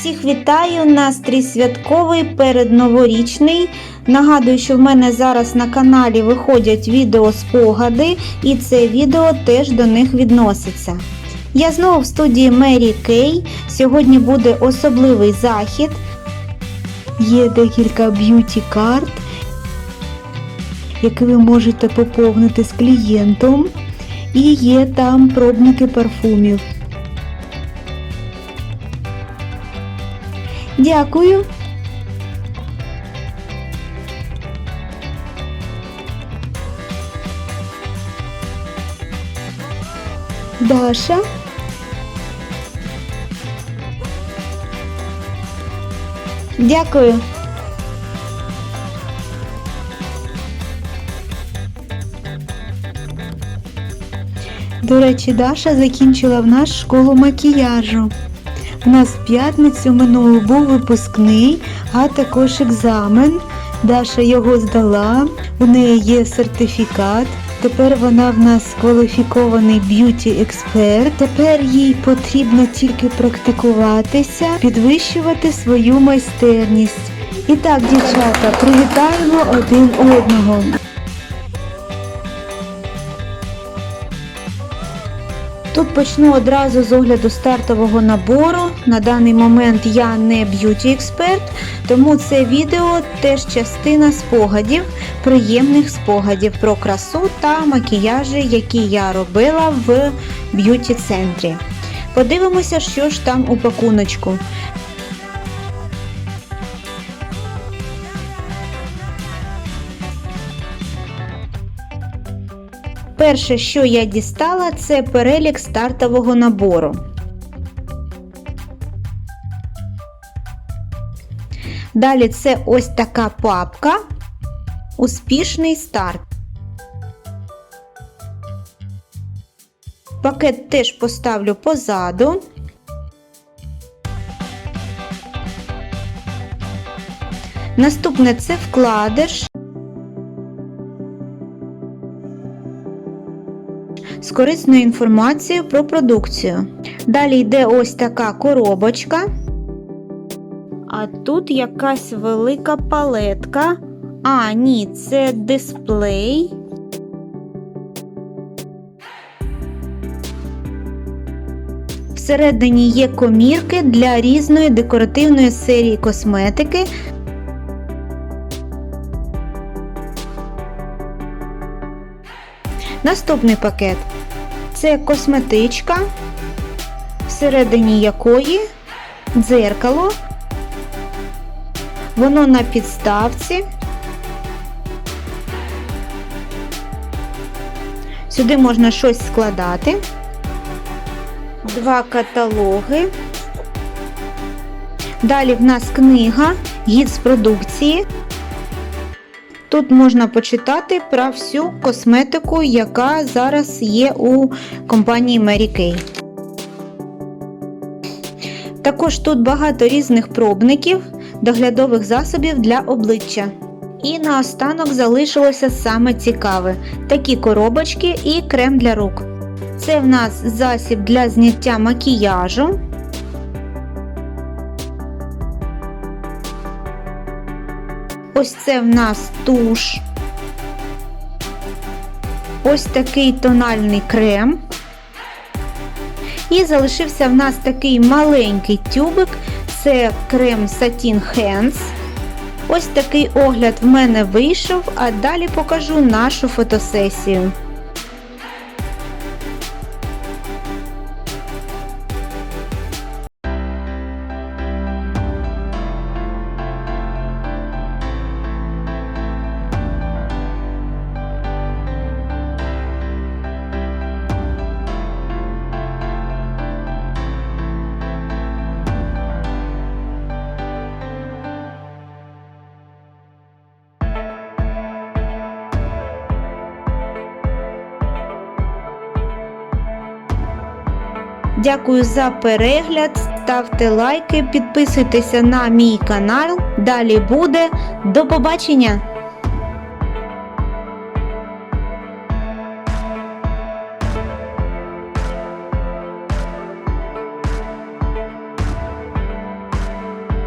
Всіх вітаю! Настрій святковий передноворічний. Нагадую, що в мене зараз на каналі виходять відео спогади, і це відео теж до них відноситься. Я знову в студії Мері Кей. Сьогодні буде особливий захід. Є декілька б'юті карт, які ви можете поповнити з клієнтом. І є там пробники парфумів. Дякую. Даша. Дякую. До речі, Даша закінчила в нас школу макіяжу. У нас в п'ятницю минулу був випускний, а також екзамен. Даша його здала, у неї є сертифікат. Тепер вона в нас кваліфікований б'юті-експерт. Тепер їй потрібно тільки практикуватися, підвищувати свою майстерність. І так, дівчата, привітаємо один одного. Тут почну одразу з огляду стартового набору. На даний момент я не б'юті експерт, тому це відео теж частина спогадів, приємних спогадів про красу та макіяжі, які я робила в б'юті центрі. Подивимося, що ж там у пакуночку. Перше, що я дістала, це перелік стартового набору. Далі це ось така папка. Успішний старт. Пакет теж поставлю позаду. Наступне це вкладиш. З корисною інформацією про продукцію. Далі йде ось така коробочка. А тут якась велика палетка. А, ні, це дисплей. Всередині є комірки для різної декоративної серії косметики. Наступний пакет це косметичка, всередині якої дзеркало, воно на підставці. Сюди можна щось складати, два каталоги. Далі в нас книга, гід з продукції. Тут можна почитати про всю косметику, яка зараз є у компанії Mary Kay. Також тут багато різних пробників, доглядових засобів для обличчя. І наостанок залишилося саме цікаве: такі коробочки і крем для рук. Це в нас засіб для зняття макіяжу. Ось це в нас туш. Ось такий тональний крем. І залишився в нас такий маленький тюбик. Це крем Satin Hands. Ось такий огляд в мене вийшов, а далі покажу нашу фотосесію. Дякую за перегляд. Ставте лайки, підписуйтеся на мій канал. Далі буде. До побачення!